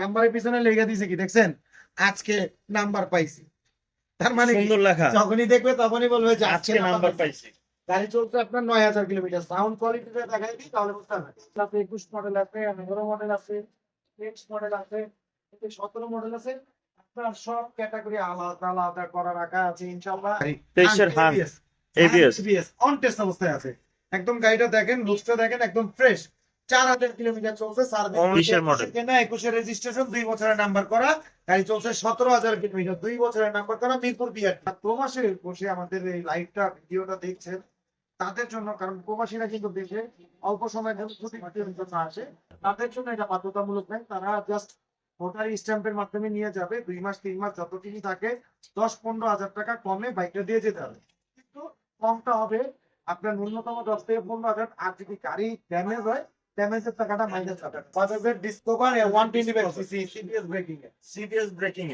নাম্বারের পিছনে লেগে দিছে কি দেখছেন? আজকে নাম্বার পাইছি। তার মানে সুন্দর লেখা। যখনই দেখবে তখনই বলবে যে আজকে নাম্বার পাইছি। গাড়ি চলছে আপনার নয় হাজার কিলোমিটার। সাউন্ড কোয়ালিটিটা দেখাই দিই তাহলে বুঝতে পারবেন। একুশ মডেল আছে এগারো মডেল আছে এক্স মডেল আছে সতেরো মডেল আছে। আপনার সব ক্যাটাগরি আলাদা আলাদা করা রাখা আছে ইনশাল্লাহ তেইশের হান এবিএস এবিএস অন টেস্ট অবস্থায় আছে। একদম গাড়িটা দেখেন লুকসটা দেখেন একদম ফ্রেশ চার হাজার কিলোমিটার চলছে model। রেজিস্ট্রেশন দুই বছরের নাম্বার করা। গাড়ি চলছে সতেরো হাজার কিলোমিটার দুই বছরের নাম্বার করা মিরপুর প্রবাসে বসে আমাদের এই লাইভটা ভিডিওটা দেখছেন তাদের জন্য কারণ প্রবাসীরা কিন্তু দেশে অল্প সময়ের জন্য ছুটি জন্য আসে। তাদের জন্য এটা বাধ্যতামূলক নেই তারা জাস্ট ভোটার স্ট্যাম্পের মাধ্যমে নিয়ে যাবে। দুই মাস তিন মাস যতদিনই থাকে দশ পনেরো হাজার টাকা কমে বাইকটা দিয়ে যেতে হবে। কিন্তু কমটা হবে আপনার ন্যূনতম দশ থেকে পনেরো হাজার। আর যদি গাড়ি ড্যামেজ হয় ড্যামেজের টাকাটা মাইনাস বাজাজের ডিসকভার সিসি সিবিএস ব্রেকিং এ সিবিএস ব্রেকিং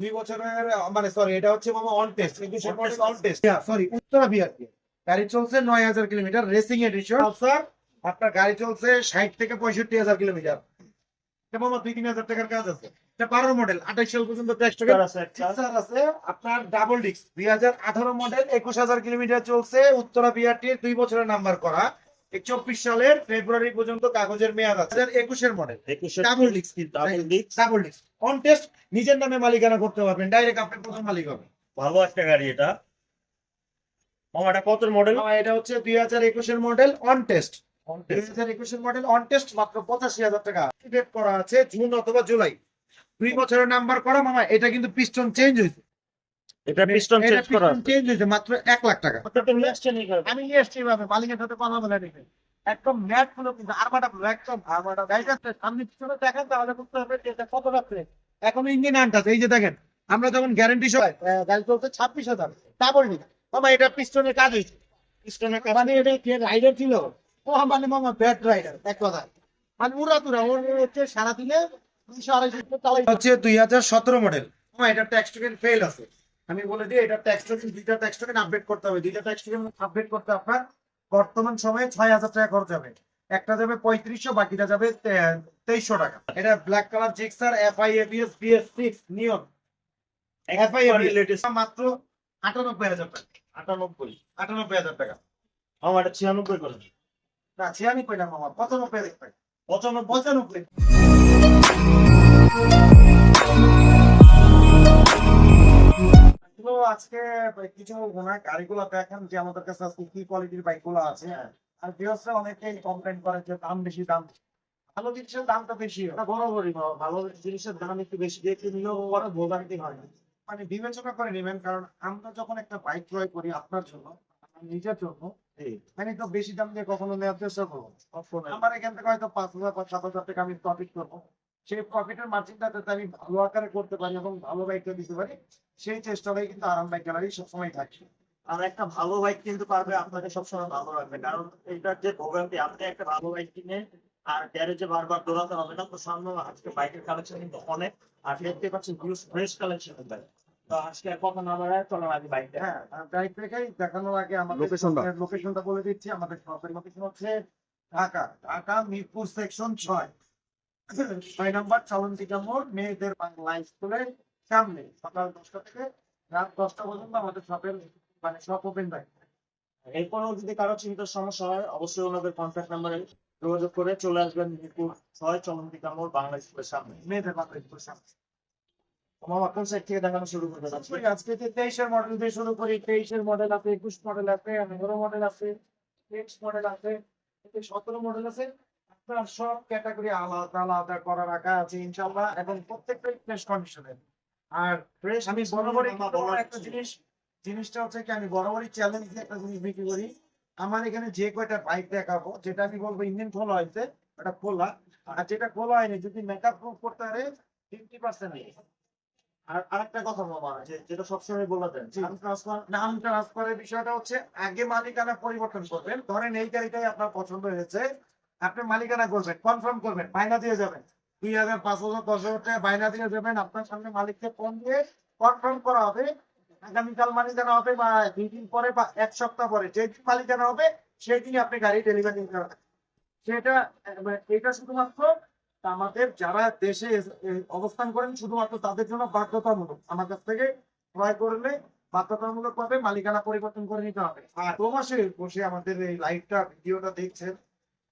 দুই বছরের মানে সরি এটা হচ্ছে মামা on test model on test sorry Uttara BRT গাড়ি চলছে নয় হাজার কিলোমিটার রেসিং এডিশন স্যার আপনার গাড়ি চলছে ষাট থেকে পঁয়ষট্টি হাজার কিলোমিটার। এটা মামা দুই তিন হাজার টাকার কাজ আছে। এটা বারো মডেল আঠাশ সাল পর্যন্ত ট্যাক্স টাকা আছে আপনার ডাবল ডিস্ক দুই হাজার আঠারো মডেল একুশ হাজার কিলোমিটার চলছে উত্তরা বিআরটি দুই বছরের নাম্বার করা। চব্বিশ সালের ফেব্রুয়ারি পর্যন্ত কাগজের মেয়াদ আছে। একুশের model double disc double disc on test নিজের নামে মালিকানা করতে পারবেন। ডাইরেক্ট আপনি প্রথম মালিক হবেন ভালো একটা গাড়ি এটা। কত মডেল এটা হচ্ছে দুই হাজার একুশের মডেল অন টেস্ট দুই হাজার একুশের মডেল অন টেস্ট মাত্র পঁচাশি হাজার টাকা। করা আছে জুন অথবা জুলাই দুই বছরের নাম্বার করা মামা এটা কিন্তু পিস্টন চেঞ্জ হয়েছে। এটা পিস্টন চেঞ্জ করা চেঞ্জ হয়েছে মাত্র এক লাখ টাকা। কত নিয়ে আসছেন আমি নিয়ে এসছি এভাবে মালিকের সাথে কথা বলে রেখে একদম ম্যাটগুলো কিন্তু আরমাটা গুলো একদম আরমাটা গাড়িটা সামনে পিছনে দেখেন তাহলে বুঝতে হবে যে এটা কতটা ফ্রেশ এখন ইঞ্জিন আনটাছে এই যে দেখেন আমরা যখন গ্যারান্টি সবাই গাড়ি চলছে ছাব্বিশ হাজার তা বলবি মামা এটা পিস্টনের কাজ হয়েছে। পিস্টনের কাজ মানে এটা কে রাইডার ছিল? ও মানে মামা ব্যাড রাইডার এক কথা মানে উড়া তুরা ওর হচ্ছে সারা দিনে দুইশো আড়াইশো চালাই হচ্ছে দুই হাজার সতেরো মডেল মামা এটা ট্যাক্স টোকেন ফেল আছে। আমি বলে দিই এটা ট্যাক্স টোকেন দুইটা ট্যাক্স টোকেন আপডেট করতে হবে। দুইটা ট্যাক্স টোকেন আপডেট করতে আপনার বর্তমান সময়ে ছয় হাজার টাকা খরচ হবে। একটা যাবে পঁয়ত্রিশশো বাকিটা যাবে তেইশশো টাকা। এটা black colour Gixxer F I ABS BS six নিয়ম এফ আই latest। মাত্র আটানব্বই হাজার টাকা। আটানব্বই আটানব্বই হাজার টাকা। আমার এটা ছিয়ানব্বই করে না ছিয়ানব্বই না মামা পঁচানব্বই হাজার টাকা। পঁচানব্বই। পঁচানব্বই। তো আজকে কিছু ওনার গাড়িগুলো দেখেন যে আমাদের কাছে আজকে কি কোয়ালিটির আছে। আর অনেকেই কমপ্লেন করে যে দাম বেশি দাম ভালো জিনিসের দামটা বেশি। বরাবরই ভালো। জিনিসের দাম একটু বেশি দিয়ে কিনলেও পরে ভোগান্তি হয় মানে বিবেচনা করে নেবেন কারণ আমরা যখন একটা বাইক ক্রয় করি আপনার জন্য নিজের জন্য মানে তো বেশি দাম দিয়ে কখনো নেওয়ার চেষ্টা করব। আমার এখান থেকে হয়তো পাঁচ হাজার বা সাত হাজার টাকা আমি প্রফিট করব। সেই প্রফিটের মার্জিনটা যাতে আমি ভালো আকারে করতে পারি এবং ভালো বাইকটা দিতে পারি। সেই চেষ্টাটাই কিন্তু আরাম বাইক গ্যালারি সবসময় থাকে। আর একটা ভালো বাইক কিন্তু পারবে আপনাকে সবসময় ভালো রাখবে কারণ এইটার যে ভোগান্তি আপনি একটা ভালো বাইক কিনে আর গ্যারেজে বারবার দৌড়াতে হবে না তো সামনে আজকে বাইকের কালেকশন কিন্তু অনেক। আর দেখতে পাচ্ছেন হিউজ ফ্রেশ কালেকশন তো আজকে আর কথা না আগে বাইকটা হ্যাঁ বাইক থেকেই দেখানোর আগে আমাদের। লোকেশনটা বলে দিচ্ছি। আমাদের শপের লোকেশন হচ্ছে ঢাকা ঢাকা মিরপুর সেকশন ছয়। ছয় নম্বর চলন্তিকা মোড় মেয়েদের বাংলা স্কুলের সামনে সকাল দশটা থেকে রাত দশটা পর্যন্ত আমাদের শপের মানে শপ ওপেন থাকে। এরপরেও যদি কারও চিন্তার সমস্যা হয়, অবশ্যই ওনাদের কন্ট্যাক্ট নাম্বারে যোগাযোগ করে চলে আসবেন মিরপুর ছয় চলন্তিকা মোড় বাংলা স্কুলের সামনে। মেয়েদের বাংলা স্কুলের সামনে আজকে? তেইশের মডেল শুরু করি, তেইশের মডেল আছে, একুশ মডেল আছে আছে মডেল আছে সতেরো মডেল আছে। আপনার সব ক্যাটাগরি আলাদা আলাদা করা রাখা আছে ইনশাল্লাহ এবং প্রত্যেকটাই ফ্রেশ কন্ডিশনের আর ফ্রেশ আমি বরাবরই একটা জিনিস জিনিসটা হচ্ছে কি আমি বরাবরই চ্যালেঞ্জ দিয়ে একটা জিনিস বিক্রি করি। আমার এখানে যে কয়টা বাইক দেখাবো যেটা আমি বলব ইঞ্জিন খোলা হয়েছে ওটা খোলা। আর যেটা খোলা হয়নি যদি মেকআপ করতে পারে ফিফটি পার্সেন্ট আর আরেকটা কথা মামা যেটা সবসময় বলে দেন। নাম ট্রান্সফারের বিষয়টা হচ্ছে আগে মালিকানা পরিবর্তন করবেন ধরেন এই গাড়িটাই আপনার পছন্দ হয়েছে আপনি মালিকানা করবেন কনফার্ম করবেন বায়না দিয়ে যাবেন। দুই হাজার পাঁচ হাজার দশ হাজার টাকা দিয়ে আপনার সামনে মালিককে ফোন দিয়ে কনফার্ম করা হবে। আগামীকাল মালিকানা হবে বা দুই দিন পরে বা এক সপ্তাহ পরে। যেদিন মালিকানা হবে আপনি গাড়ি ডেলিভারি সেটা, এটা শুধুমাত্র আমাদের যারা দেশে অবস্থান করেন, শুধুমাত্র তাদের জন্য বাধ্যতামূলক। আমার কাছ থেকে ক্রয় করলে বাধ্যতামূলক ভাবে মালিকানা পরিবর্তন করে নিতে হবে। আর প্রবাসে বসে আমাদের এই লাইভটা ভিডিওটা দেখছেন।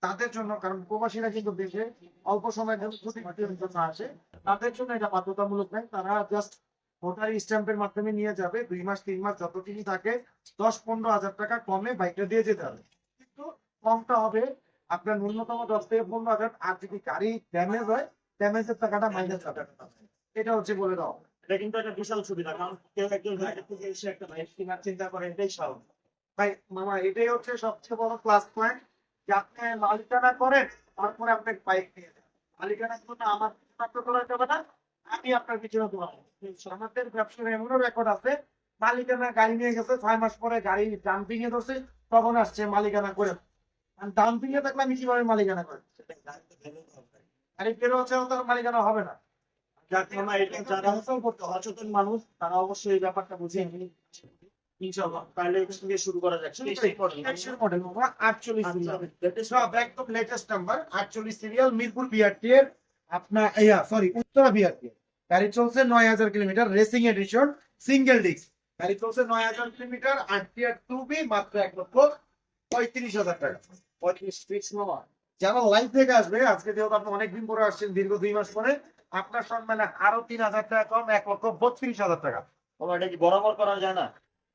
তাদের জন্য কারণ প্রবাসীরা কিন্তু দেশে অল্প সময়ের জন্য ছুটি কাটানোর জন্য আসে তাদের জন্য এটা বাধ্যতামূলক নয় তারা জাস্ট ভোটার স্ট্যাম্পের মাধ্যমে নিয়ে যাবে। দুই মাস তিন মাস যতদিনই থাকে দশ পনেরো হাজার টাকা কমে বাইকটা দিয়ে যেতে হবে। কিন্তু কমটা হবে আপনার ন্যূনতম দশ থেকে পনেরো হাজার আর যদি গাড়ি ড্যামেজ হয় ড্যামেজের টাকাটা মাইনাস হবে। এটা হচ্ছে বলে দাও। এটা কিন্তু একটা বিশাল সুবিধা কারণ কেউ একজন থেকে এসে একটা বাইক কেনার চিন্তা করে এটাই স্বাভাবিক। ভাই মামা এটাই হচ্ছে সবচেয়ে বড় প্লাস পয়েন্ট আপনি মালিকানা করেন তারপরে আপনাকে বাইক নিয়ে যান মালিকানা কিন্তু আমার আপনার তোলা যাবে না, আমি আপনার পিছনে তোলাবো আমাদের ব্যবসার এমনও রেকর্ড আছে, মালিকানা গাড়ি নিয়ে গেছে, ছয় মাস পরে গাড়ি ডাম্পিং এ ধরছে, তখন আসছে মালিকানা করে। ডাম্পিং এ থাকলে আমি কীভাবে মালিকানা করে। গাড়ি ফেরত হচ্ছে তার মালিকানা হবে না। যার জন্য যারা সচেতন মানুষ, তারা অবশ্যই এই ব্যাপারটা নিন ইনশাআল্লাহ। তাহলে এখান থেকে শুরু করা। যাক তেইশের মডেল মামা আটচল্লিশ লেটেস্ট সব একদম লেটেস্ট নাম্বার আটচল্লিশ সিরিয়াল মিরপুর বিআরটি এর আপনার ইয়া সরি উত্তরা বিআরটি গাড়ি চলছে নয় হাজার kilometre racing edition single disc গাড়ি চলছে নয় হাজার কিলোমিটার আরটিআর টু মাত্র এক লক্ষ পঁয়ত্রিশ হাজার টাকা। পঁয়ত্রিশ ফিক্স মামা যারা লাইভ থেকে আসবে আজকে যেহেতু আপনি অনেকদিন পরে আসছেন দীর্ঘ দুই মাস পরে আপনার সম্মানে আরও তিন হাজার টাকা কম এক লক্ষ বত্রিশ হাজার টাকা। এটা কি বরাবর করা যায় না?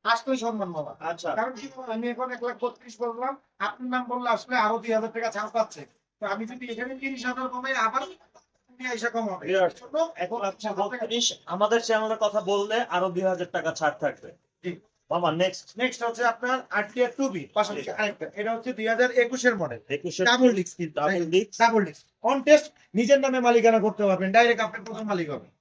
আসলে সম্মান বাবা। আচ্ছা। কারণ কি আমি এখন এক লাখ বত্রিশ বললাম আপনার নাম বললে আসলে আরও দুই হাজার টাকা ছাড় পাচ্ছে। তো আমি যদি এখানে তিরিশ হাজার কমে আবার এখন আচ্ছা আমাদের চ্যানেলের কথা বললে আরও দুই হাজার টাকা ছাড় থাকবে। মামা নেক্সট নেক্সট হচ্ছে আপনার আরটিআর টু বি পাশাপাশি আরেকটা। এটা হচ্ছে দুই হাজার একুশের মডেল একুশে double disc double disc double disc on test নিজের নামে মালিকানা করতে পারবেন। ডাইরেক্ট আপনি প্রথম মালিক হবে। পাঁচ মালিক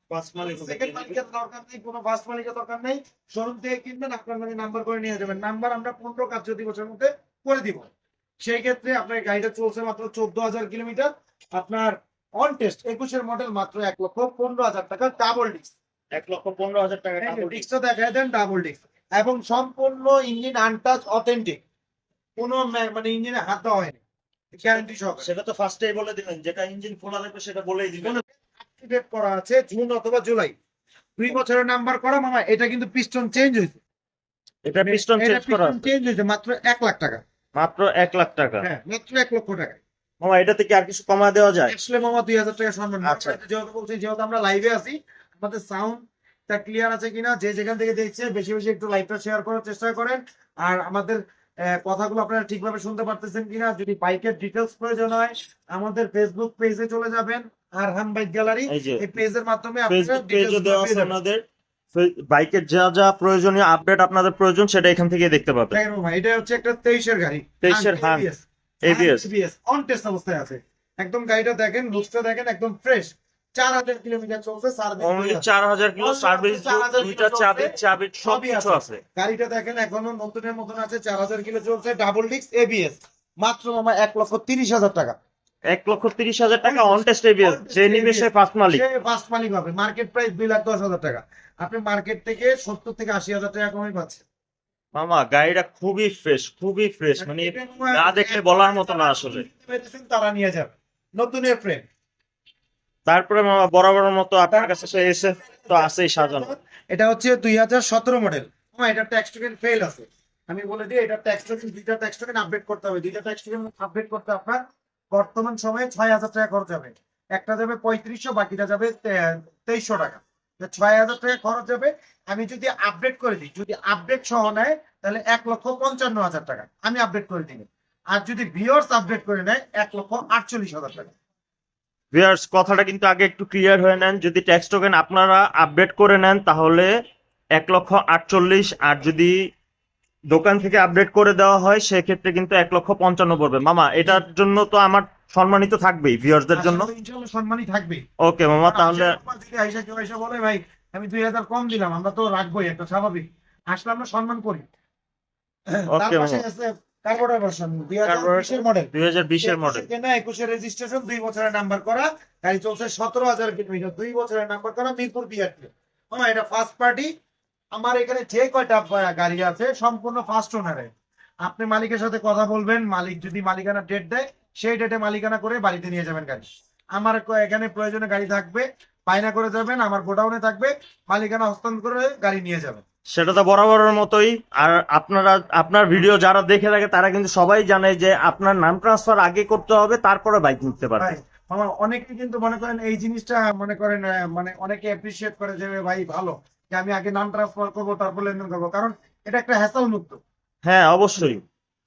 সেকেন্ড মালিকের দরকার নেই কোনো ফার্স্ট মালিকের দরকার নেই। শোরুম থেকে কিনবেন আপনার নামে নাম্বার করে নিয়ে যাবেন। নাম্বার আমরা পনেরো কার্য দিবসের মধ্যে করে দিব। সেই ক্ষেত্রে আপনার গাড়িটা চলছে মাত্র চোদ্দ হাজার কিলোমিটার। আপনার অন টেস্ট একুশের মডেল মাত্র এক লক্ষ পনেরো হাজার টাকা ডাবল ডিস্ক এক লক্ষ পনেরো হাজার টাকা ডিস্কটা দেখায় দেন ডাবল ডিস্ক এবং সম্পূর্ণ ইঞ্জিন আনটাচ অথেন্টিক কোনো মানে ইঞ্জিনে হাত দেওয়া হয়নি। গ্যারান্টি সেটা তো ফার্স্টেই বলে দিলেন যেটা ইঞ্জিন খোলা থাকবে সেটা বলেই দিবেন অ্যাক্টিভেট করা আছে জুন অথবা জুলাই। দুই বছরের নাম্বার করা মামা এটা কিন্তু পিস্টন চেঞ্জ হয়েছে। এটা পিস্টন চেঞ্জ করা আছে। চেঞ্জ হয়েছে মাত্র এক লাখ টাকা। মাত্র এক লাখ টাকা। হ্যাঁ মাত্র এক লক্ষ টাকা। মামা এটাতে কি আর কিছু কমা দেওয়া যায়? আসলে মামা দুই হাজার টাকা সম্মান আচ্ছা। যেহেতু বলছি যেহেতু আমরা লাইভে আছি আমাদের সাউন্ডটা ক্লিয়ার আছে কিনা যে যেখান থেকে দেখছে বেশি বেশি একটু লাইভটা শেয়ার করার চেষ্টা করেন। আর আমাদের কথাগুলো আপনারা ঠিকভাবে শুনতে পারতেছেন কিনা যদি বাইকের ডিটেলস প্রয়োজন হয় আমাদের ফেসবুক পেজে চলে যাবেন আর হাম বাইক গ্যালারি। এই পেজের মাধ্যমে আপনারা দেওয়া আছে। আপনাদের। বাইকের যা যা প্রয়োজনীয় আপডেট আপনাদের প্রয়োজন সেটা এখান থেকে দেখতে পাবেন। মামা, এটা হচ্ছে একটা তেইশের গাড়ি। 23 এর। এবিএস এবিএস অন টেস্ট অবস্থায় আছে। একদম গাড়িটা দেখেন লুকসটা দেখেন একদম ফ্রেশ চার হাজার কিলোমিটার চলছে সার্ভিস চার হাজার কিলো সার্ভিস দুইটা চাবি চাবি সব কিছু আছে। আছে। গাড়িটা দেখেন এখনও নতুনের মতন আছে চার হাজার কিলো চলছে ডাবল ডিস্ক এবিএস মাত্র মামা এক লক্ষ তিরিশ হাজার টাকা। এক লক্ষ তিরিশ হাজার টাকা অন টেস্ট এবিএস যে নিবে সে ফার্স্ট মালিক। সে ফার্স্ট মালিক হবে মার্কেট প্রাইস দুই লাখ দশ হাজার টাকা। আপনি মার্কেট থেকে সত্তর থেকে আশি হাজার টাকা কমে পাচ্ছেন। মামা গাড়িটা খুবই ফ্রেশ খুবই ফ্রেশ মানে না দেখলে বলার মতো না আসলে। তারা নিয়ে যাবে নতুনের ফ্রেম তারপরে মামা বরাবরের মতো আপনার কাছে এসে তো আছেই সাজানো। এটা হচ্ছে দুই হাজার সতেরো মডেল এটা ট্যাক্স টোকেন ফেল আছে। আমি বলে দিই এটা ট্যাক্স টোকেন দুইটা ট্যাক্স আপডেট করতে হবে। দুইটা ট্যাক্স আপডেট করতে আপনার বর্তমান সময়ে ছয় হাজার টাকা খরচ হবে একটা যাবে পঁয়ত্রিশশো, বাকিটা যাবে তেইশশো টাকা। ছয় হাজার টাকা খরচ যাবে। আমি যদি আপডেট করে দিই, যদি আপডেট সহ নেয়, তাহলে এক লক্ষ পঞ্চান্ন হাজার টাকা। আমি আপডেট করে দিই। আর যদি ভিওর্স আপডেট করে নেয়, এক লক্ষ আটচল্লিশ হাজার টাকা। ভিউয়ার্স কথাটা কিন্তু আগে একটু ক্লিয়ার হয়ে নেন। যদি ট্যাক্স টোকেন আপনারা আপডেট করে নেন তাহলে এক লক্ষ আটচল্লিশ আর যদি দোকান থেকে আপডেট করে দেওয়া হয় সেক্ষেত্রে কিন্তু এক লক্ষ পঞ্চান্ন পড়বে। মামা এটার জন্য তো আমার সম্মানিত থাকবেই ভিউয়ার্সদের জন্য। সম্মানই থাকবে। ওকে মামা তাহলে যদি আইসা কেউ এসে বলে ভাই আমি দুই হাজার কম দিলাম আমরা তো রাখবোই একটা স্বাভাবিক। আসলে আমরা সম্মান করি। তার মামা। আছে কার্বোরেটর ভার্সন দুই হাজার মডেল দুই হাজার মডেল কেনা একুশে রেজিস্ট্রেশন দুই বছরের নাম্বার করা। গাড়ি চলছে সতেরো হাজার কিলোমিটার দুই বছরের নাম্বার করা মিরপুর বিআরটি। আমার এটা ফার্স্ট পার্টি আমার এখানে যে কয়টা গাড়ি আছে সম্পূর্ণ ফার্স্ট ওনারে আপনি মালিকের সাথে কথা বলবেন মালিক যদি মালিকানা ডেট দেয় সেই ডেটে মালিকানা করে বাড়িতে নিয়ে যাবেন গাড়ি। আমার এখানে প্রয়োজনে গাড়ি থাকবে বায়না করে যাবেন আমার গোডাউনে থাকবে মালিকানা হস্তান্তর করে গাড়ি নিয়ে যাবেন। সেটা তো বরাবরের মতোই। আর আপনারা আপনার ভিডিও যারা দেখে থাকে তারা কিন্তু সবাই জানে যে আপনার নাম ট্রান্সফার আগে করতে হবে তারপরে বাইক নিতে পারবে। অনেকে কিন্তু মনে করেন এই জিনিসটা মনে করেন মানে অনেকে অ্যাপ্রিসিয়েট করে যে ভাই ভালো। যে আমি আগে নাম ট্রান্সফার করব তারপর লেনদেন করব। কারণ এটা একটা হ্যাসাল মুক্ত হ্যাঁ অবশ্যই।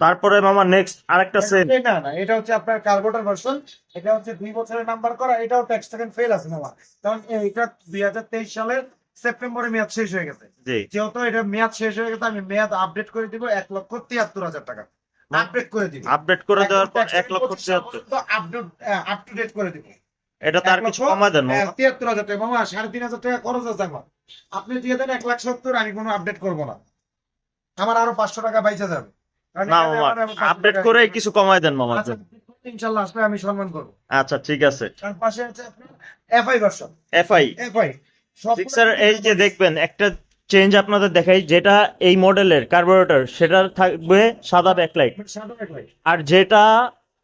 তারপরে মামা নেক্সট আরেকটা সেম না না এটা হচ্ছে আপনার কার্বোটার ভার্সন এটা হচ্ছে দুই বছরের নাম্বার করা এটাও ট্যাক্স সেকেন্ড ফেল আছে মামা। কারণ এটা দুই হাজার তেইশ সালের সেপ্টেম্বরে মেয়াদ শেষ হয়ে গেছে। যেহেতু এটা মেয়াদ শেষ হয়ে গেছে আমি মেয়াদ আপডেট করে দিব এক লক্ষ তিয়াত্তর হাজার টাকা। আপডেট করে দিব। আপডেট করে দেওয়ার পর এক লক্ষ তিয়াত্তর। আপডেট আপ টু ডেট করে দিব। এটা তার কিছু কমা দেন তিয়াত্তর হাজার টাকা। মামা সাড়ে তিন হাজার টাকা খরচ আছে আমার। আপনি দিয়ে দেন এক লাখ সত্তর আমি কোনো আপডেট করব না। আমার আরও পাঁচশো টাকা বাইচা যাবে। না মামা আমার আরও 500 আপডেট করে কিছু কমায় দেন মামা। আচ্ছা, ইনশাল্লাহ আসলে আমি সম্মান করব। আচ্ছা ঠিক আছে। কারণ পাশে আছে আপনার FI version FI FI Gixxer এই যে দেখবেন একটা চেঞ্জ আপনাদের দেখাই যেটা এই মডেলের কার্বোরেটর সেটা থাকবে সাদা ব্যাকলাইট আর যেটা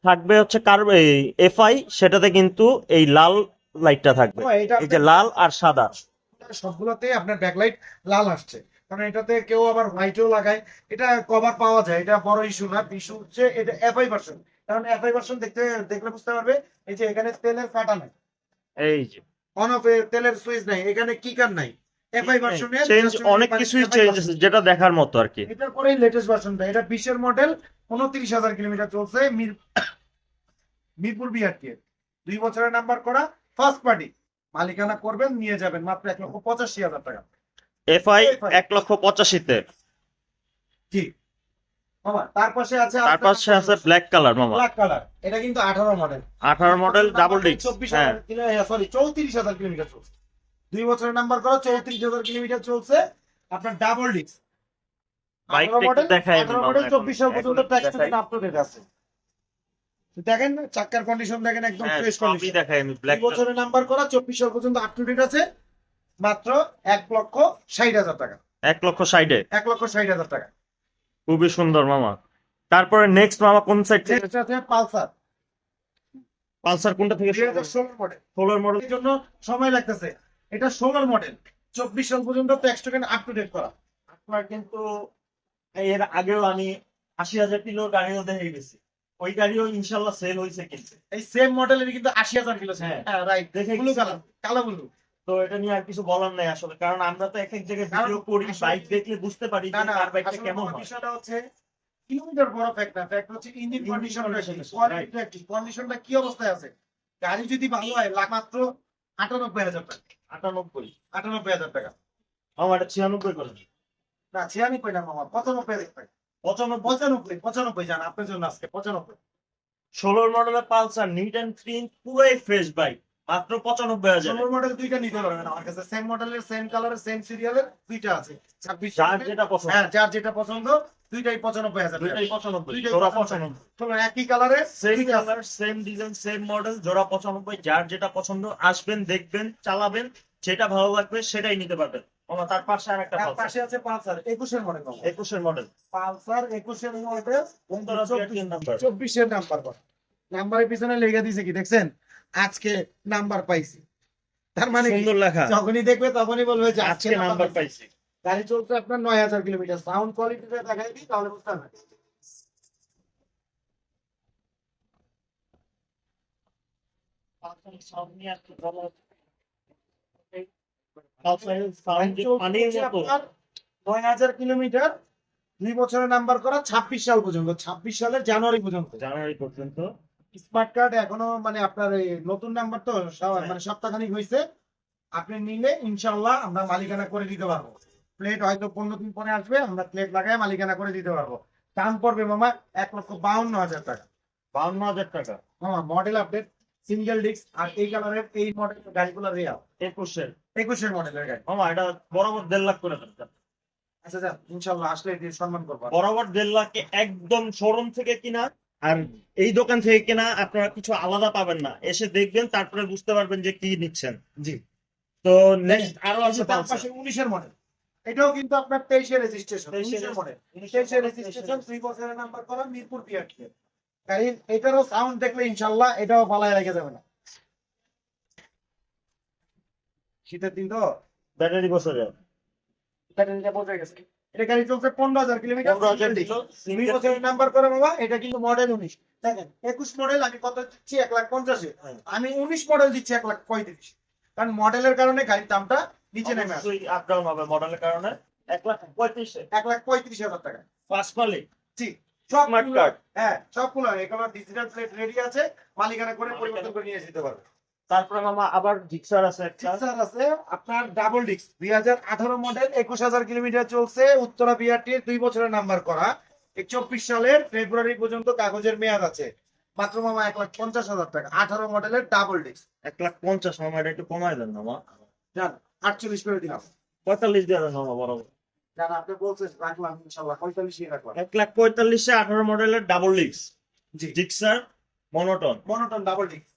থাকবে হচ্ছে কার এফআই সেটাতে কিন্তু এই লাল লাইটটা থাকবে। এই যে লাল আর সাদা। সবগুলোতে আপনার ব্যাকলাইট লাল আসছে। কারণ এটাতে কেউ আবার হোয়াইটও লাগায়। এটা কভার পাওয়া যায় এটা বড় ইস্যু না। ইস্যু হচ্ছে এটা এফআই ভার্সন কারণ এফআই ভার্সন দেখতে দেখলে বুঝতে পারবে এই যে এখানে তেলের ফাটা নাই এই যে। অন অফ তেলের সুইচ নাই এখানে কিকার নাই। এফআই ভার্সনে চেঞ্জ অনেক কিছুই চেঞ্জ যেটা দেখার মতো আর কি। এটার পরেই লেটেস্ট ভার্সনটা এটা বিশের মডেল উনত্রিশ হাজার কিলোমিটার চলছে মির মিরপুর বিআরটি দুই বছরের নাম্বার করা ফার্স্ট পার্টি মালিকানা করবেন নিয়ে যাবেন মাত্র এক লক্ষ পঁচাশি হাজার টাকা। এফআই এক লক্ষ পঁচাশিতে। জি। মামা তার পাশে আছে তার পাশে আছে ব্ল্যাক কালার মামা। ব্ল্যাক কালার এটা কিন্তু আঠারো মডেল আঠারো মডেল ডাবল ডিস্ক চব্বিশ হ্যাঁ। হাজার সরি চৌত্রিশ হাজার কিলোমিটার চলছে। দুই বছরের নাম্বার করা চৌত্রিশ হাজার কিলোমিটার চলছে। আপনার ডাবল ডিস্ক বাইকটা দেখাই মডেল মামা চব্বিশ সাল পর্যন্ত ট্যাক্স দেখাই। আপ টু ডেট আছে। দেখেন না, চাক্কার কন্ডিশন দেখেন একদম হ্যাঁ, ফ্রেশ কন্ডিশন দেখাই আমি ব্ল্যাক বছরের নাম্বার করা চব্বিশ সাল পর্যন্ত আপ টু ডেট আছে। মাত্র এক লক্ষ ষাট হাজার টাকা। এক লক্ষ সাইডে এক লক্ষ ষাট হাজার টাকা। খুবই সুন্দর মামা। তারপরে নেক্সট মামা কোন সাইড থেকে? এটা আছে পালসার। পালসার কোনটা থেকে দুই হাজার ষোলোর মডেল ষোলোর মডেল এর জন্য সময় লাগতেছে। এটা ষোলোর মডেল চব্বিশ সাল পর্যন্ত tax token up to date করা। আপনার কিন্তু এর আগেও আমি আশি হাজার কিলো গাড়িও দেখে গেছি। ওই গাড়িও ইনশাল্লাহ সেল হয়েছে কিন্তু। এই সেম মডেলের কিন্তু আশি হাজার কিলো হ্যাঁ। হ্যাঁ রাইট দেখে ব্লু। কালার কালো ব্লু তো এটা নিয়ে আর কিছু বলার নাই আসলে কারণ আমরা তো এক এক জায়গায় ভিডিও করি বাইক দেখলে বুঝতে পারি যে কার বাইকটা কেমন বিষয়টা হচ্ছে কিলোমিটার বড় ফ্যাক্ট না ফ্যাক্ট হচ্ছে ইঞ্জিন কন্ডিশনটা কি কন্ডিশনটা কি অবস্থায় আছে? গাড়ি যদি ভালো হয় লাখ মাত্র আটানব্বই হাজার টাকা। আটানব্বই? আটানব্বই হাজার টাকা। আমার এটা ছিয়ানব্বই করে না ছিয়ানব্বই না মামা পঁচানব্বই হাজার টাকা। পঁচানব্বই? পঁচানব্বই পঁচানব্বই জান আপনার জন্য আজকে পঁচানব্বই। ষোলোর মডেলের পালসার নিট অ্যান্ড ক্লিন পুরোই ফ্রেশ বাইক মাত্র পঁচানব্বই হাজার। মডেল দুইটা নিতে পারবেন আমার কাছে। সেম মডেলের সেম কালারের সেম সিরিয়ালের দুইটা আছে। ছাব্বিশ যার যেটা পছন্দ। হ্যাঁ যার যেটা পছন্দ দুইটাই পঁচানব্বই হাজার দুইটাই পঁচানব্বই জোড়া পঁচানব্বই। একই কালারের same colour same design same model জোড়া পঁচানব্বই যার যেটা পছন্দ আসবেন দেখবেন চালাবেন যেটা ভালো লাগবে সেটাই নিতে পারবেন। তার পাশে আর একটা পাশে আছে পালসার একুশের মডেল একুশের মডেল পালসার একুশের মডেল চব্বিশের নাম্বার নাম্বারের পিছনে লেগে দিছে কি দেখছেন? আজকে নাম্বার পাইছি। তার মানে সুন্দর লেখা। যখনই দেখবে তখনই বলবে যে আজকে নাম্বার পাইছি। গাড়ি চলছে আপনার নয় হাজার কিলোমিটার। সাউন্ড কোয়ালিটিটা দেখাই দিই তাহলে বুঝতে পারবেন। নয় হাজার কিলোমিটার দুই বছরের নাম্বার করা ছাব্বিশ সাল পর্যন্ত। ছাব্বিশ সালের জানুয়ারি পর্যন্ত। জানুয়ারি পর্যন্ত। স্মার্ট কার্ড এখনও মানে আপনার এই নতুন নাম্বার তো সব- মানে সপ্তাহখানিক হয়েছে আপনি নিলে ইনশাল্লাহ আমরা মালিকানা করে দিতে পারব। প্লেট হয়তো পনেরো দিন পরে আসবে আমরা প্লেট লাগাই মালিকানা করে দিতে পারব। দাম পড়বে মামা এক লক্ষ বাউন্ন হাজার টাকা। বাউন্ন হাজার টাকা? মামা মডেল আপডেট সিঙ্গেল ডিস্ক আর এই কালারের এই মডেল গাড়িগুলো রেয়াল একুশের। একুশের মডেলের গাড়ি। মামা এটা বরাবর দেড় লাখ করে দেন। আচ্ছা যান ইনশাল্লাহ আসলে সম্মান করব। বরাবর দেড় লাখে একদম শোরুম থেকে কিনা আর এই দোকান থেকে কেনা আপনারা কিছু আলাদা পাবেন না। এসে দেখবেন তারপরে বুঝতে পারবেন যে কি নিচ্ছেন। জি। তো নেক্সট আরও আছে পাশে উনিশের মডেল এটাও কিন্তু আপনার তেইশের রেজিস্ট্রেশন উনিশের মডেল তেইশের রেজিস্ট্রেশন দুই বছরের নাম্বার করা মিরপুর পিয়ারকে এটারও সাউন্ড দেখলে ইনশাল্লাহ এটাও পালায় রেখে যাবে না। শীতের দিন তো? ব্যাটারি বসে যায় বছরে ব্যাটারিটা বোঝা গেছে এটা গাড়ি চলছে পনেরো হাজার কিলোমিটার। পনেরো হাজার নাম্বার করে বাবা এটা কিন্তু মডেল উনিশ। দেখেন একুশ মডেল আমি কত দিচ্ছি? এক লাখ পঞ্চাশে। হ্যাঁ। আমি উনিশ মডেল দিচ্ছি এক লাখ পঁয়ত্রিশ। কারণ মডেলের কারণে গাড়ির দামটা নিচে নেমে আসে। আপ ডাউন হবে মডেলের কারণে। এক লাখ পঁয়ত্রিশে। এক লাখ পঁয়ত্রিশ হাজার টাকা। ফার্স্ট মালিক জি সব Smart card। হ্যাঁ ডিজিটাল প্লেট রেডি আছে। মালিকানা করে পরিবর্তন করে নিয়ে যেতে পারবে। তারপরে মামা আবার জিক্সার আছে একটা। স্যার আছে আপনার ডাবল ডিক্স দুই হাজার আঠারো মডেল একুশ হাজার কিলোমিটার চলছে উত্তরা বিআরটির দুই বছরের নাম্বার করা। চব্বিশ সালের ফেব্রুয়ারি পর্যন্ত কাগজের মেয়াদ আছে। মাত্র মামা এক লাখ পঞ্চাশ হাজার টাকা আঠারো মডেলের ডাবল ডিস্ক এক লাখ পঞ্চাশ মামা এটা একটু কমাই দেন মামা। জান আটচল্লিশ করে দিলাম। পঁয়তাল্লিশ দিয়ে দেন মামা বরাবর। জান আপনি বলছেন রাখলাম ইনশাল্লাহ পঁয়তাল্লিশই রাখলাম। এক লাখ পঁয়তাল্লিশে আঠারো মডেলের ডাবল ডিক্স জি। Gixxer monotone monotone double disc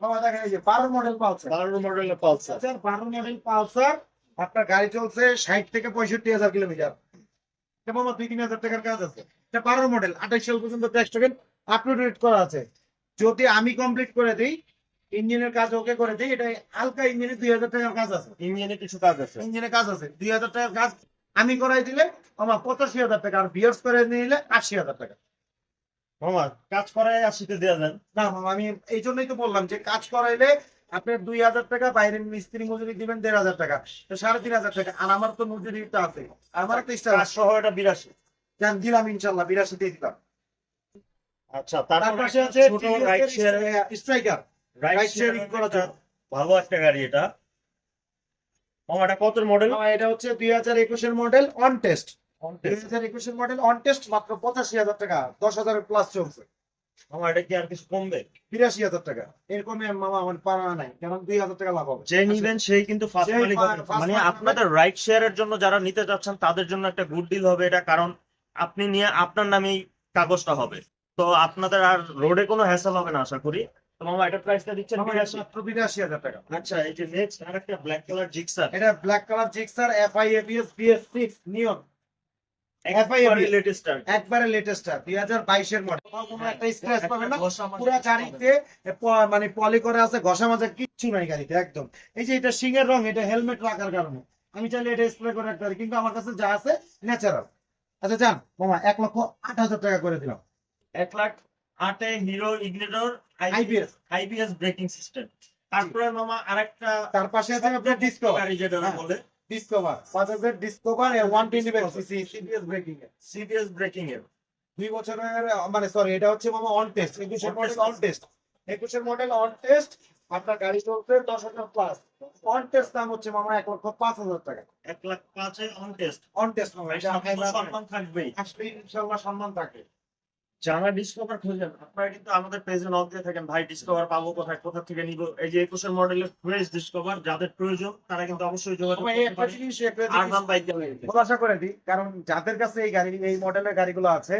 মামা দেখেন এই যে বারো মডেল পালসার। বারো মডেলের পালসার। বারো মডেল পালসার আপনার গাড়ি চলছে ষাট থেকে পঁয়ষট্টি হাজার কিলোমিটার। মামা দুই তিন হাজার টাকার কাজ আছে। এটা বারো মডেল আঠাশ সাল পর্যন্ত ট্যাক্স টোকেন করা আছে। যদি আমি কমপ্লিট করে দিই ইঞ্জিনের কাজ ওকে করে দিই এটা হালকা ইঞ্জিনে দুই হাজার টাকার কাজ আছে। ইঞ্জিনে কিছু কাজ আছে। ইঞ্জিনে কাজ আছে দুই হাজার টাকার কাজ আমি করাই দিলে আমার পঁচাশি হাজার টাকা আর বিয়ার্স করে নিলে আশি হাজার টাকা। মামা কাজ করায় আশিতে দিয়ে দেন না মামা আমি এই জন্যই তো বললাম যে কাজ করাইলে আপনার দুই হাজার টাকা বাইরের মিস্ত্রি মজুরি দিবেন দেড় হাজার টাকা সাড়ে তিন হাজার টাকা। আর আমার তো মজুরিটা আছে। আমার তো সহ এটা বিরাশি। জান দিলাম ইনশাল্লাহ বিরাশি দিয়ে দিলাম। আচ্ছা তার পাশে আছে ছোট ride share striker ride sharing করা করা যায়। ভালো একটা গাড়ি এটা। মামা এটা কত মডেল এটা হচ্ছে দুই হাজার একুশের model on test model on test মাত্র টাকা প্লাস চলছে। মামা এটা কি আর কিছু কমবে? টাকা। এরকমই মামা আমার পারা নাই কারণ দুই হাজার টাকা লাভ হবে। যে নিবেন সেই কিন্তু ফার্স্ট মালিক হবে মানে আপনাদের রাইট শেয়ারের জন্য যারা নিতে যাচ্ছেন তাদের জন্য একটা গুড ডিল হবে এটা কারণ আপনি নিয়ে আপনার নামেই কাগজটা হবে। তো আপনাদের আর রোডে কোনো হ্যাসেল হবে না আশা করি। তো মামা এটা প্রাইসটা দিচ্ছেন মামা, বিরাশি। মাত্র বিরাশি হাজার টাকা। আচ্ছা এই যে নেক্সট আর একটা ব্ল্যাক কালার জিক্সার এটা black colour Gixxer FI ABS BS six নিয়ন একবারে কোনো একটা স্ক্র্যাচ না। পুরো। গাড়িতে মানে পলি করে আছে ঘষা মাজা কিচ্ছু নাই গাড়িতে একদম। এই যে এটা সিংহের রং এটা হেলমেট রাখার কারণে। আমি চাইলে এটা স্প্রে করে রাখতে পারি কিন্তু আমার কাছে যা আছে ন্যাচারাল আচ্ছা যান মামা এক লক্ষ আট হাজার টাকা করে দিলাম। এক লাখ আটে Hero Ignitor IPS IPS braking system তারপরে মামা আরেকটা তার পাশে আছে আপনার ডিসকভার যেটা হ্যাঁ। বলে। Discover বাজাজের Discover one twenty CC CBS braking এর সিবিএস ব্রেকিং এর দুই বছরের মানে সরি এটা হচ্ছে মামা অন টেস্ট একুশের মডেল। অন টেস্ট একুশের মডেল অন টেস্ট আপনার গাড়ি চলছে দশ হাজার প্লাস অন টেস্ট দাম হচ্ছে মামা এক লক্ষ পাঁচ হাজার টাকা। এক লাখ পাঁচে অন টেস্ট অন টেস্ট মামা এটা সম্মান থাকবেই। আসলে ইনশাল্লাহ সম্মান থাকে। যারা ডিসকভার খুঁজেন আপনারা কিন্তু আমাদের পেজে নক দিয়ে থাকেন ভাই ডিসকভার পাবো কোথায়? কোথা থেকে নিব? এই যে একুশের মডেলের ফ্রেশ ডিসকভার যাদের প্রয়োজন তারা কিন্তু অবশ্যই যোগাযোগ খোলাসা করে দিই কারণ যাদের কাছে এই গাড়ি এই মডেলের গাড়িগুলো আছে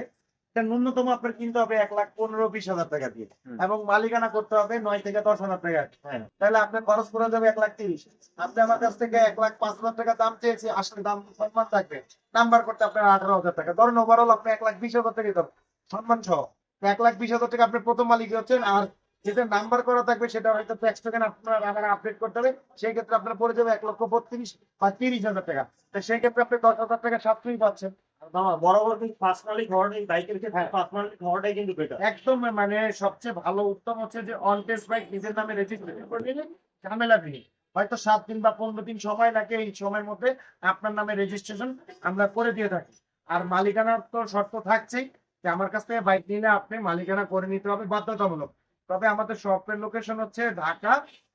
এটা ন্যূনতম আপনার কিনতে হবে এক লাখ পনেরো বিশ হাজার টাকা দিয়ে। এবং মালিকানা করতে হবে নয় থেকে দশ হাজার টাকা। হ্যাঁ। তাহলে আপনার খরচ পড়ে যাবে এক লাখ তিরিশ। আপনি আমার কাছ থেকে এক লাখ পাঁচ হাজার টাকা দাম চেয়েছে আসলে দাম সম্মান থাকবে। নাম্বার করতে আপনার আঠারো হাজার টাকা। ধরেন ওভারঅল আপনি এক লাখ বিশ হাজার টাকা সম্মান সহ। এক লাখ বিশ হাজার টাকা আপনি প্রথম মালিক হচ্ছেন আর যেটা নাম্বার করা থাকবে সেটা হয়তো ট্যাক্স টোকেন আপনার আমার আপডেট করতে হবে। সেই ক্ষেত্রে আপনার পড়ে যাবে এক লক্ষ বত্রিশ বা তিরিশ হাজার টাকা। তো সেই ক্ষেত্রে আপনি দশ হাজার টাকা সাশ্রয়ী পাচ্ছেন। বরাবর কিন্তু পার্সোনালি বাইকের ক্ষেত্রে হ্যাঁ। পার্সোনালি হওয়াটাই কিন্তু বেটার একদম মানে সবচেয়ে ভালো উত্তম হচ্ছে যে অন টেস্ট বাইক নিজের নামে রেজিস্ট্রেশন করে নিলে ঝামেলা নেই। হয়তো সাত দিন বা পনেরো দিন সময় লাগে এই সময়ের মধ্যে আপনার নামে রেজিস্ট্রেশন আমরা করে দিয়ে থাকি। আর মালিকানার তো শর্ত থাকছেই আমার কাছ থেকে বাইক নিলে আপনি মালিকানা করে নিতে হবে বাধ্যতামূলক। তবে আমাদের শপের লোকেশন হচ্ছে ঢাকা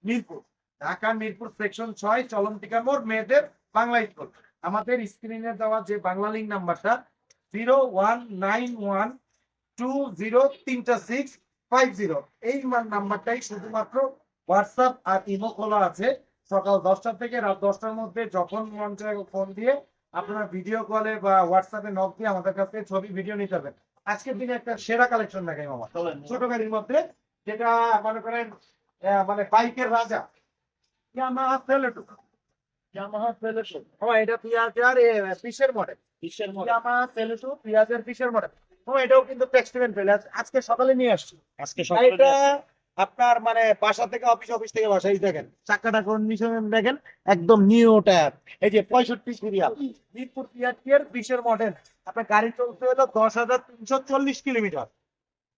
মিরপুর। ঢাকা মিরপুর সেকশন ছয়, চলন্তিকা মোড়, মেয়েদের বাংলা স্কুল আমাদের স্ক্রিনে দেওয়া যে বাংলা লিঙ্ক নাম্বারটা zero one nine one two zero তিনটা সিক্স ফাইভ জিরো এই নাম্বারটাই শুধুমাত্র হোয়াটসঅ্যাপ আর ইমো খোলা আছে। সকাল দশটা থেকে রাত দশটার মধ্যে যখন মন ফোন দিয়ে আপনারা ভিডিও কলে বা হোয়াটসঅ্যাপে নক দিয়ে আমাদের কাছ থেকে ছবি ভিডিও নিতে হবে আজকের দিনে একটা সেরা কালেকশন দেখাই মামা। ছোট গাড়ির মধ্যে যেটা মনে করেন মানে বাইকের রাজা। ইয়ামাহা সেলেটো ইয়ামাহা সেলেটো হ্যাঁ এটা পিয়াজের পিসের মডেল বিশ্বের মধ্যে ইয়ামাহা সেলেটো পিয়াজের পিসের মডেল ও এটাও কিন্তু টেক্সট ফেলে আজকে সকালে নিয়ে আসছি। আজকে আর এটা সকালে আপনার মানে বাসা থেকে অফিস অফিস থেকে বাসা এই দেখেন চাকাটা কন্ডিশন দেখেন একদম নিউ টায়ার এই যে পঁয়ষট্টি সিরিয়াল মিরপুর টিআরটিএর বিশের মডেল আপনার গাড়ি চলতে হলো দশ হাজার তিনশো চল্লিশ কিলোমিটার।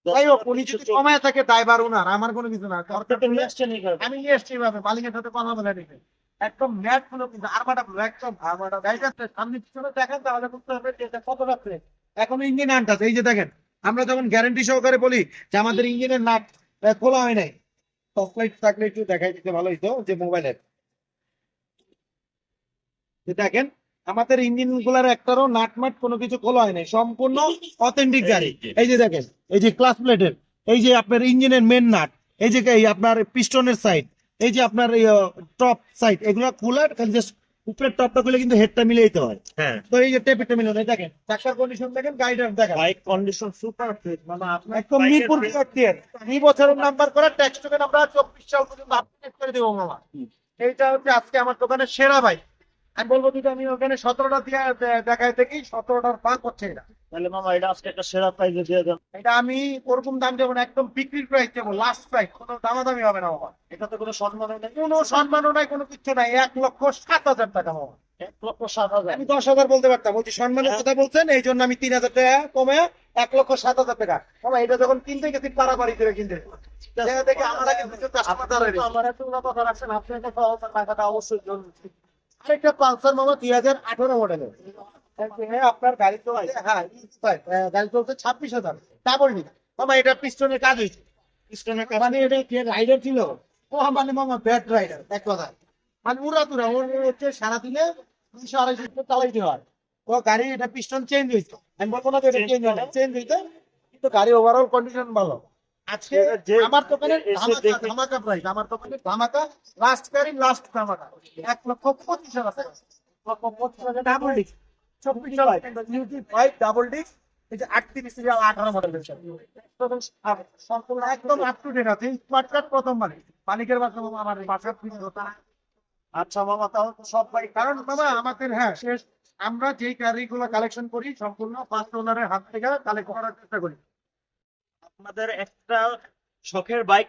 যাই হোক উনি যদি কমায় থাকে ড্রাইভার উনার আমার কোনো কিছু না আপনাকে নিয়ে আসছেন এখানে আমি নিয়ে এসছি ভাবে মালিকের সাথে কথা বলে নিতে। একদম ম্যাটগুলো কিন্তু আরমাটা একদম আরমাটা গাড়িটা সামনে পিছনে দেখেন তাহলে বুঝতে হবে এটা কত রাখছে এখন ইঞ্জিন আনটাছে এই যে দেখেন আমরা যখন গ্যারান্টি সহকারে বলি যে আমাদের ইঞ্জিনের নাট খোলা হয় নাই। টপ লাইট থাকলে একটু দেখাই দিতে ভালো হইতো যে মোবাইলের। দেখেন আমাদের ইঞ্জিনগুলার একটারও নাট মাট কোনো কিছু খোলা হয় নাই সম্পূর্ণ অথেন্টিক গাড়ি এই যে দেখেন এই যে ক্লাস প্লেটের এই যে আপনার ইঞ্জিনের মেন নাট এই যে আপনার পিস্টনের সাইড এই যে আপনার টপ সাইড এগুলো খুলার খালি জাস্ট উপরের টপটা খুলে কিন্তু হেডটা মিলে দিতে হয়। হ্যাঁ। তো এই যে টেপিটা মিলে দেয়, দেখেন চাকার কন্ডিশন দেখেন গাড়িটার দেখেন। বাইক কন্ডিশন সুপার ফিট মানে আপনার একদম মিরপুর frame- এই বছরের নাম্বার করা ট্যাক্স টোকেন আমরা চব্বিশ সাল পর্যন্ত আপডেট করে দেবো মামা। এইটা হচ্ছে আজকে আমার দোকানের সেরা ভাই আমি বলব যদি আমি ওখানে সতেরোটা দিয়ে দেখায় থেকে সতেরোটার পাক হচ্ছে এটা। তাহলে মামা এটা আজকে একটা সেরা প্রাইজে দিয়ে দেন। এটা আমি ওরকম দাম দেবো না একদম বিক্রির প্রাইস দেবো লাস্ট প্রাইস কোনো দামাদামি হবে না বাবা এটাতে কোনো সম্মান নেই। কোনো সম্মানও নাই কোনো কিছু নাই এক লক্ষ সাত হাজার টাকা বাবা এক লক্ষ সাত হাজার? আমি দশ হাজার বলতে পারতাম ওই যে সম্মানের হ্যাঁ। কথা বলছেন এই জন্য আমি তিন হাজার টাকা কমে এক লক্ষ সাত হাজার টাকা। বাবা এটা যখন কিনতে গেছি পাড়াপাড়ি করে কিনতে। দেখা দেখে আমার আগে। আমার কথা রাখছেন আপনি একটা টাকাটা অবশ্যই জরুরি। আরেকটা পালসার মামা দুই হাজার আঠারো মডেলের। হ্যাঁ আপনার গাড়ি চলছে হ্যাঁ গাড়ি চলছে ছাব্বিশ হাজার। ডাবল নি মামা এটা পিস্টনের কাজ হয়েছে। পিস্টনের কাজ। মানে এটা কে রাইডার ছিল? ও মানে মামা ব্যাড রাইডার এক কথা। মানে উড়া তুরা ওর হচ্ছে সারাদিনে দুইশো আড়াইশো চালাইতে হয়। ও গাড়ি এটা পিস্টন চেঞ্জ হয়েছে। আমি বলব না এটা চেঞ্জ হয় চেঞ্জ হইতে কিন্তু গাড়ি ওভারঅল কন্ডিশন ভালো। আজকে আমার দোকানে এসে ধামাকা প্রাইস আমার দোকানে ধামাকা লাস্ট লাস্ট ধামাকা। এক লক্ষ পঁচিশ হাজার টাকা। লক্ষ পঁচিশ হাজার ডাবল ডিস্ক চব্বিশ নিউটি ফাইভ ডাবল ডিস্ক এই যে আটত্রিশ সিরিয়াল আঠারো মডেল সম্পূর্ণ একদম আপ টু ডেট আছে। স্মার্ট কার্ড প্রথম মালিক। মালিকের বাসা আমার বাসার আচ্ছা মামা তাহলে সব বাইক কারণ আমাদের হ্যাঁ শেষ। আমরা যেই গাড়িগুলো কালেকশন করি সম্পূর্ণ ফার্স্ট ওনারের হাত থেকে কালেক্ট করার চেষ্টা করি। আপনাদের একটা শখের বাইক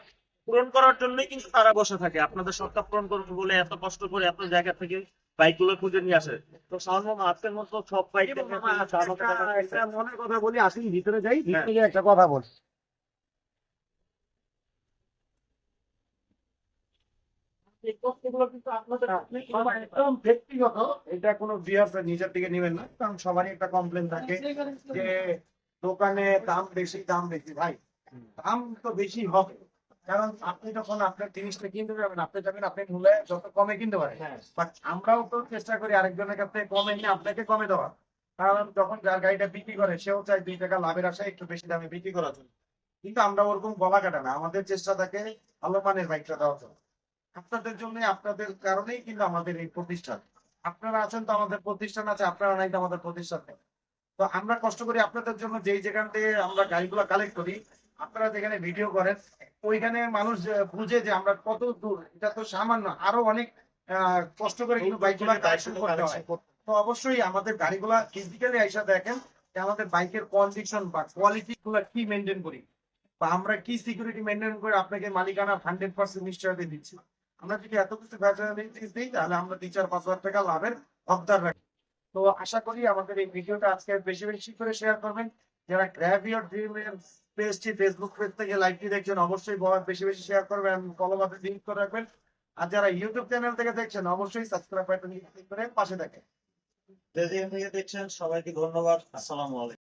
পূরণ করার জন্যই কিন্তু তারা বসে থাকে। আপনাদের শখটা পূরণ করবে বলে এত কষ্ট করে এত জায়গা থেকে বাইকগুলো খুঁজে নিয়ে আসে। তো মামা আজকের মতো সব বাইক মনের কথা বলি আসি ভিতরে যাই ভিতরে একটা কথা বল। কিন্তু আপনাদের একদম ব্যক্তিগত এটা কোনো নিজের দিকে নেবেন না কারণ সবারই একটা কমপ্লেন থাকে যে দোকানে দাম বেশি দাম বেশি ভাই। দাম তো বেশি হবে। কারণ আপনি যখন আপনার জিনিসটা কিনতে যাবেন আপনি যাবেন আপনি মূল্যে যত কমে কিনতে পারেন। হ্যাঁ। বাট আমরাও তো চেষ্টা করি আরেকজনের কাছে কমে নিয়ে আপনাকে কমে দেওয়া কারণ যখন যার গাড়িটা বিক্রি করে সেও চায় দুই টাকা লাভের আশায় একটু বেশি দামে বিক্রি করার জন্য। কিন্তু আমরা ওরকম গলা কাটা না। আমাদের চেষ্টা থাকে ভালো মানের বাইকটা দেওয়ার জন্য। আপনাদের জন্য আপনাদের কারণেই কিন্তু আমাদের এই প্রতিষ্ঠান। আপনারা আছেন তো আমাদের প্রতিষ্ঠান আছে আপনারা নাই তো আমাদের প্রতিষ্ঠান নেই। তো আমরা কষ্ট করি আপনাদের জন্য যেই যেখান থেকে আমরা গাড়িগুলো কালেক্ট করি আপনারা যেখানে ভিডিও করেন ওইখানে মানুষ বুঝে যে আমরা কত দূর এটা তো সামান্য আরও অনেক কষ্ট করে কিন্তু বাইকগুলো কালেকশন করতে হয়। তো অবশ্যই আমাদের গাড়িগুলা ফিজিক্যালি আইসা দেখেন যে আমাদের বাইকের কন্ডিশন বা কোয়ালিটি গুলা কি মেনটেন করি বা আমরা কি সিকিউরিটি মেনটেন করে আপনাকে মালিকানা হান্ড্রেড পার্সেন্ট নিশ্চয়তা দিচ্ছি। আমরা যদি এত কিছু ফ্যাসিলিটিস দিই তাহলে আমরা দুই চার পাঁচ হাজার টাকা লাভের হকদার রাখি। তো আশা করি আমাদের এই ভিডিওটা আজকে বেশি বেশি করে শেয়ার করবেন। যারা গ্র্যাভিয়র ড্রিম পেজটি ফেসবুক পেজ থেকে লাইভটি দেখছেন, অবশ্যই বেশি বেশি শেয়ার করবেন কলম বাটন লিঙ্ক করে রাখবেন। আর যারা ইউটিউব চ্যানেল থেকে দেখছেন, অবশ্যই সাবস্ক্রাইব ক্লিক করে পাশে থাকেন যে থেকে দেখছেন, সবাইকে ধন্যবাদ। আসসালামু আলাইকুম।